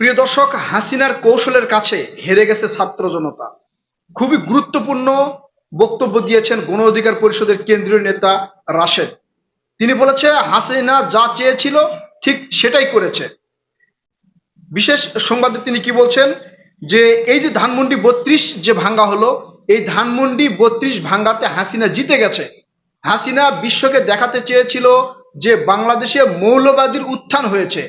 প্রিয় দর্শক, হাসিনার কৌশলের কাছে হেরে গেছে ছাত্র জনতা। খুবই গুরুত্বপূর্ণ বক্তব্য দিয়েছেন গণ অধিকার পরিষদের কেন্দ্রীয় নেতা রাশেদ। তিনি বলেছে, হাসিনা যা চেয়েছিল ঠিক সেটাই করেছে। বিশেষ সংবাদে তিনি কি বলছেন, যে এই যে ধানমন্ডি বত্রিশ যে ভাঙ্গা হলো, এই ধানমন্ডি বত্রিশ ভাঙ্গাতে হাসিনা জিতে গেছে। হাসিনা বিশ্বকে দেখাতে চেয়েছিল যে বাংলাদেশে মৌলবাদীর উত্থান হয়েছে।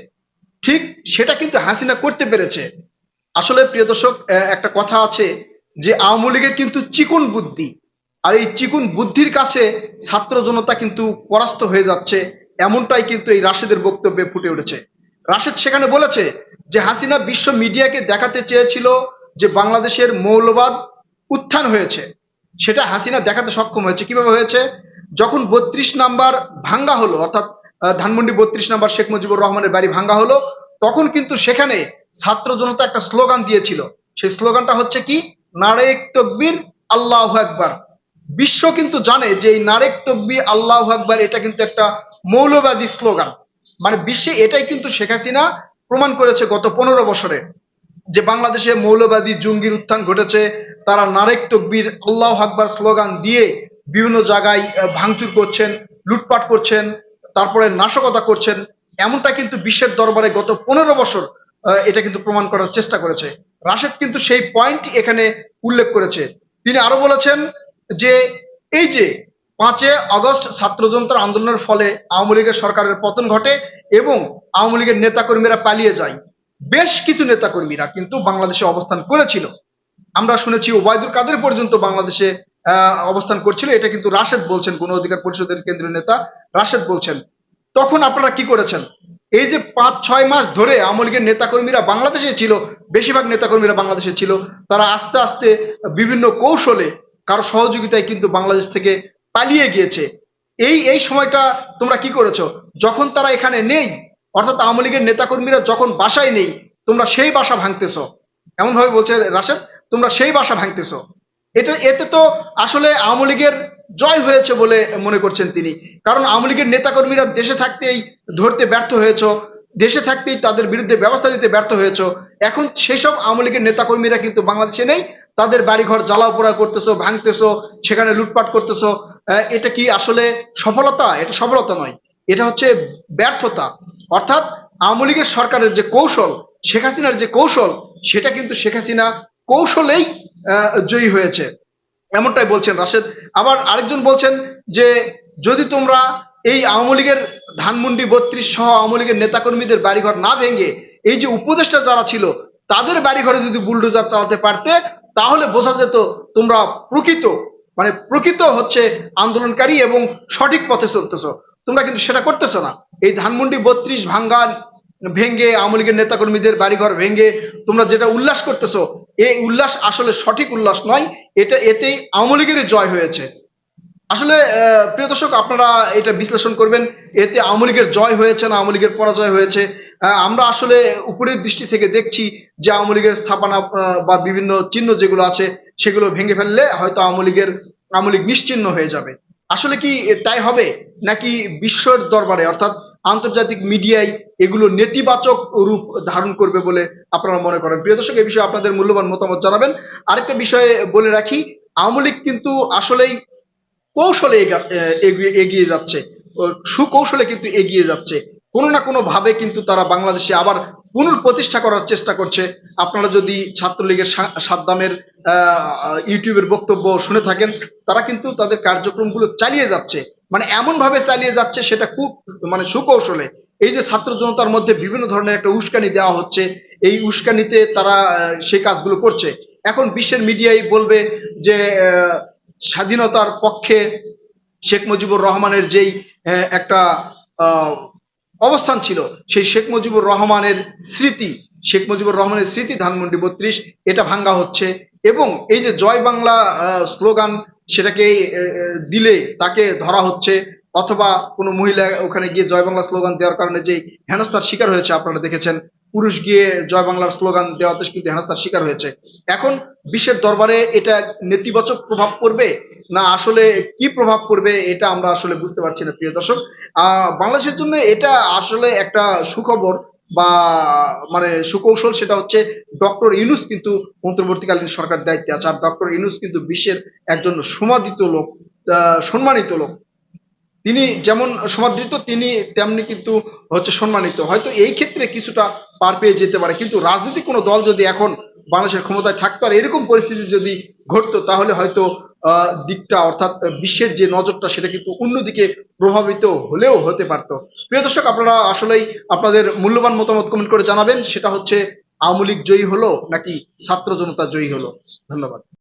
ঠিক সেটা কিন্তু হাসিনা করতে পেরেছে। আসলে প্রিয় দর্শক একটা কথা আছে যে আওয়ামী লীগের কিন্তু চিকুন বুদ্ধি। আর এই চিকুন বুদ্ধির কাছে ছাত্র জনতা কিন্তু পরাস্ত হয়ে যাচ্ছে, এমনটাই কিন্তু এই রাশেদের বক্তব্যে ফুটে উঠেছে। রাশেদ সেখানে বলেছে যে হাসিনা বিশ্ব মিডিয়াকে দেখাতে চেয়েছিল যে বাংলাদেশের মৌলবাদ উত্থান হয়েছে। সেটা হাসিনা দেখাতে সক্ষম হয়েছে। কীভাবে হয়েছে? যখন বত্রিশ নাম্বার ভাঙ্গা হলো, অর্থাৎ ধানমন্ডি বত্রিশ নাম্বার শেখ মুজিবুর রহমানের বাড়ি ভাঙ্গা হলো। তখন কিন্তু সেখানে ছাত্র জনতা একটা স্লোগান দিয়েছিল। সেই স্লোগানটা হচ্ছে কি? নারেক তকবীর, আল্লাহ একবার বিশ্ব কিন্তু জানে যে এই নারেক তকবীর, আল্লাহ একবার এটা কিন্তু একটা মৌলবাদী স্লোগান। মানে বিশ্বে এটাই কিন্তু শেখ হাসিনা প্রমাণ করেছে গত পনেরো বছরে যে বাংলাদেশে মৌলবাদী জঙ্গির উত্থান ঘটেছে। তারা নারেক তকবীর, আল্লাহ আকবার স্লোগান দিয়ে বিভিন্ন জায়গায় ভাঙচুর করছেন, লুটপাট করছেন। তারপরে নাশকতা করছেন, এমনটা কিন্তু বিশ্বের দরবারে গত পনেরো বছর এটা কিন্তু প্রমাণ করার চেষ্টা করেছে। রাশেদ কিন্তু সেই পয়েন্ট এখানে উল্লেখ করেছে। তিনি আরও বলেছেন যে, এই যে পাঁচে আগস্ট ছাত্র জনতার আন্দোলনের ফলে আওয়ামী লীগের সরকারের পতন ঘটে এবং আওয়ামী লীগের নেতাকর্মীরা পালিয়ে যায়। বেশ কিছু নেতাকর্মীরা কিন্তু বাংলাদেশে অবস্থান করেছিল। আমরা শুনেছি ওবায়দুল কাদের পর্যন্ত বাংলাদেশে অবস্থান করছিল। এটা কিন্তু রাশেদ বলছেন, গণ অধিকার পরিষদের কেন্দ্রীয় নেতা রাশেদ বলছেন। তখন আপনারা কি করেছেন? এই যে পাঁচ, ছয় মাস ধরে আওয়ামী লীগের নেতাকর্মীরা বাংলাদেশে ছিল, বেশিরভাগ নেতাকর্মীরা বাংলাদেশে ছিল, তারা আস্তে আস্তে বিভিন্ন কৌশলে, কারও সহযোগিতায় কিন্তু বাংলাদেশ থেকে পালিয়ে গিয়েছে। এই এই সময়টা তোমরা কি করেছ? যখন তারা এখানে নেই, অর্থাৎ আওয়ামী লীগের নেতাকর্মীরা যখন বাসায় নেই, তোমরা সেই বাসা ভাঙতেছো। এমন ভাবে বলছে রাশেদ, তোমরা সেই বাসা ভাঙতেছো। এটা, এতে তো আসলে আওয়ামী লীগের জয় হয়েছে বলে মনে করছেন তিনি। কারণ আওয়ামী লীগের নেতাকর্মীরা দেশে থাকতেই ধরতে ব্যর্থ হয়েছ, দেশে থাকতেই তাদের বিরুদ্ধে ব্যবস্থা নিতে ব্যর্থ হয়েছ। এখন সেসব আওয়ামী লীগের নেতাকর্মীরা কিন্তু বাংলাদেশে নেই, তাদের বাড়িঘর জ্বালাও পোড়া করতেছো, ভাঙতেছো, সেখানে লুটপাট করতেছো। এটা কি আসলে সফলতা? এটা সফলতা নয়। এটা হচ্ছে ব্যর্থতা। অর্থাৎ আওয়ামী লীগের সরকারের যে কৌশল, শেখ হাসিনার যে কৌশল, সেটা কিন্তু শেখ হাসিনা কৌশলেই জয়ী হয়েছে। এমনটাই বলছেন রাশেদ। আবার আরেকজন বলছেন যে, যদি তোমরা এই আওয়ামী লীগের ধানমন্ডি বত্রিশ সহ আওয়ামী লীগের নেতাকর্মীদের বাড়িঘর না ভেঙে, এই যে উপদেষ্টা যারা ছিল, তাদের বাড়িঘরে যদি বুলডোজার চালাতে পারতে, তাহলে বোঝা যেত তোমরা প্রকৃত মানে প্রকৃত হচ্ছে আন্দোলনকারী এবং সঠিক পথে চলতেছো। তোমরা কিন্তু সেটা করতেছো না। এই ধানমন্ডি বত্রিশ ভাঙ্গা ভেঙ্গে আওয়ামী লীগের নেতাকর্মীদের বাড়িঘর ভেঙ্গে তোমরা যেটা উল্লাস করতেছো এই উল্লাস আসলে সঠিক উল্লাস নয়, এটা এতেই আওয়ামী লীগেরই জয় হয়েছে। আসলে প্রিয় দর্শক, আপনারা এটা বিশ্লেষণ করবেন, এতে আওয়ামী লীগের জয় হয়েছে না আওয়ামী লীগের পরাজয় হয়েছে। আমরা আসলে উপরের দৃষ্টি থেকে দেখছি যে আওয়ামী লীগের স্থাপনা বা বিভিন্ন চিহ্ন যেগুলো আছে, সেগুলো ভেঙে ফেললে হয়তো আওয়ামী লীগের, আওয়ামী লীগ নিশ্চিহ্ন হয়ে যাবে। আসলে কি তাই হবে? নাকি বিশ্বের দরবারে, অর্থাৎ আন্তর্জাতিক মিডিয়ায় এগুলো নেতিবাচক রূপ ধারণ করবে বলে আপনারা মনে করেন। প্রিয় দর্শক এই বিষয়ে আপনাদের মূল্যবান মতামত জানাবেন। আরেকটা বিষয়ে বলে রাখি, আওয়ামী কিন্তু আসলেই কৌশলে এগিয়ে যাচ্ছে। সুকৌশলে কিন্তু এগিয়ে যাচ্ছে। কোনো না কোনো ভাবে কিন্তু তারা বাংলাদেশে আবার পুনঃপ্রতিষ্ঠা করার চেষ্টা করছে। আপনারা যদি ছাত্রলীগের সাদ্দামের ইউটিউবের বক্তব্য শুনে থাকেন, তারা কিন্তু তাদের কার্যক্রমগুলো চালিয়ে যাচ্ছে। মানে এমন ভাবে চালিয়ে যাচ্ছে সেটা খুব মানে সুকৌশলে। এই যে ছাত্র জনতার মধ্যে বিভিন্ন ধরনের একটা উস্কানি দেওয়া হচ্ছে, এই উস্কানিতে তারা সেই কাজগুলো করছে। এখন বিশ্বের মিডিয়াই বলবে যে স্বাধীনতার পক্ষে শেখ মুজিবুর রহমানের যেই একটা অবস্থান ছিল, সেই শেখ মুজিবুর রহমানের স্মৃতি, শেখ মুজিবুর রহমানের স্মৃতি ধানমন্ডি বত্রিশ, এটা ভাঙ্গা হচ্ছে। এবং এই যে জয় বাংলা স্লোগান সেটাকে দিলে তাকে ধরা হচ্ছে, অথবা কোনো মহিলা ওখানে গিয়ে জয় বাংলা স্লোগান দেওয়ার কারণে যে হেনস্থার শিকার হয়েছে, আপনারা দেখেছেন, পুরুষ গিয়ে জয় বাংলার স্লোগান দেওয়াতে কিন্তু হেনস্থার শিকার হয়েছে। এখন বিশ্বের দরবারে এটা নেতিবাচক প্রভাব পড়বে, না আসলে কি প্রভাব পড়বে, এটা আমরা আসলে বুঝতে পারছি না, প্রিয় দর্শক। আহ, বাংলাদেশের জন্য এটা আসলে একটা সুখবর বা মানে সুকৌশল সেটা হচ্ছে ডক্টর ইউনুস কিন্তু অন্তর্বর্তীকালীন সরকার দায়িত্বে আছে। আর ডক্টর ইউনুস কিন্তু বিশ্বের একজন সমাদিত লোক সম্মানিত লোক। তিনি যেমন সমাদৃত, তিনি তেমনি কিন্তু হচ্ছে সম্মানিত। হয়তো এই ক্ষেত্রে কিছুটা পার পেয়ে যেতে পারে, কিন্তু রাজনৈতিক কোনো দল যদি এখন বাংলাদেশের ক্ষমতায় থাকতো আর এরকম পরিস্থিতি যদি ঘটতো, তাহলে হয়তো দিকটা অর্থাৎ বিশ্বের যে নজরটা সেটা কিন্তু অন্যদিকে প্রভাবিত হলেও হতে পারত। প্রিয় দর্শক, আপনারা আসলেই আপনাদের মূল্যবান মতামত কমেন্ট করে জানাবেন। সেটা হচ্ছে, আওয়ামী লীগ জয়ী হলো নাকি ছাত্র জনতা জয়ী হলো? ধন্যবাদ।